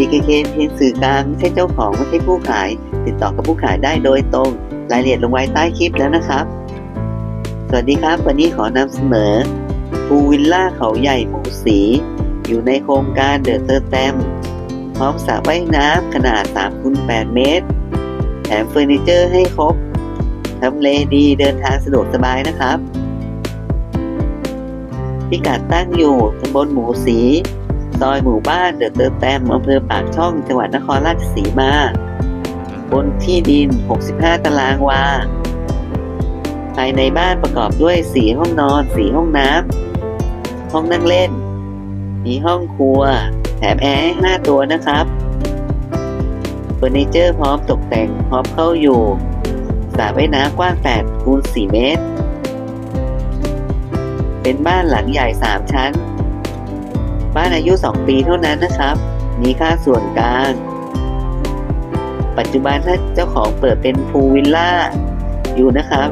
DKK เพียงสื่อกลางไม่ใช่เจ้าของไม่ใช่ผู้ขาย ติดต่อกับผู้ขายได้โดยตรง รายละเอียดลงไว้ใต้คลิปแล้วนะครับ สวัสดีครับ วันนี้ขอนำเสนอภูวิลล่าเขาใหญ่หมูสี อยู่ในโครงการเดอะเตอร์แตมพร้อมสระว่ายน้ำขนาด3คูณ8เมตร แถมเฟอร์นิเจอร์ให้ครบทำเลดีเดินทางสะดวกสบายนะครับ พิกัดตั้งอยู่ตำบลหมูสี ซอยหมู่บ้านเดอะเตอร์แตมอำเภอปากช่องจังหวัดนครราชสีมา บนที่ดิน 65 ตารางวา ภายในบ้านประกอบด้วย 4 ห้องนอน 4 ห้องน้ำ ห้องนั่งเล่น มีห้องครัว แถมแอร์ให้5ตัวนะครับเฟอร์นิเจอร์พร้อมตกแต่งพร้อมเข้าอยู่สระว่ายน้ำกว้าง 8 คูณ 4 เมตร เป็นบ้านหลังใหญ่ 3 ชั้น บ้านอายุ 2 ปีเท่านั้นนะครับ มีค่าส่วนกลาง ปัจจุบันถ้าเจ้าของเปิดเป็นพูวิลล่าอยู่นะครับ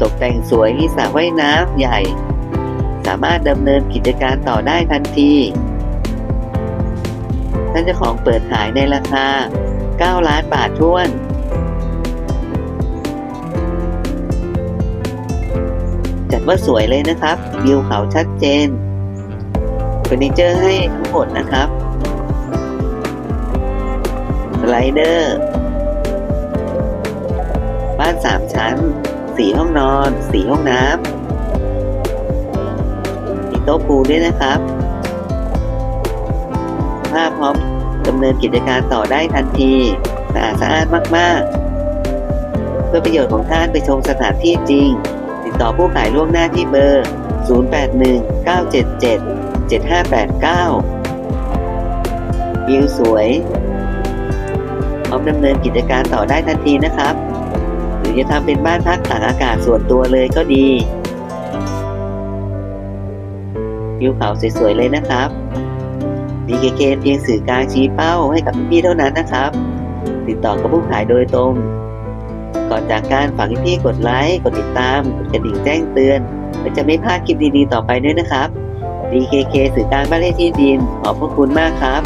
ตกแต่งสวยมีสระว่ายน้ำใหญ่ สามารถดำเนินกิจการต่อได้ทันที ท่านเจ้าของเปิดขายในราคา 9 ล้านบาทท้วนจัดว่าสวยเลยนะครับ วิวเขาชัดเจน ฟอร์นิเจอร์ให้ทั้งหมดนะครับ สไลเดอร์ บ้านสามชั้น สี่ห้องนอน สี่ห้องน้ำ มีโต๊ะปูด้วยนะครับภาพพร้อมดำเนินกิจการต่อได้ทันทีสะอาดสะอาดมากๆ เพื่อประโยชน์ของท่านไปชมสถานที่จริง ติดต่อผู้ขายล่วงหน้าที่เบอร์ 081977 7589 วิวสวย พร้อมดำเนินกิจการต่อได้ทันทีนะครับ หรือจะทำเป็นบ้านพักตากอากาศส่วนตัวเลยก็ดี วิวเขาสวยๆเลยนะครับ BKK เพียงสื่อกลางชี้เป้าให้กับพี่ๆเท่านั้นนะครับ ติดต่อกับผู้ขายโดยตรง ก่อนจากการฝากพี่ๆกดไลค์ กดติดตาม กดกระดิ่งแจ้งเตือนเพื่อจะไม่พลาดคลิปดีๆต่อไปด้วยนะครับ DKK สื่อการบ้านเลขที่ดิน ขอบพระคุณมากครับ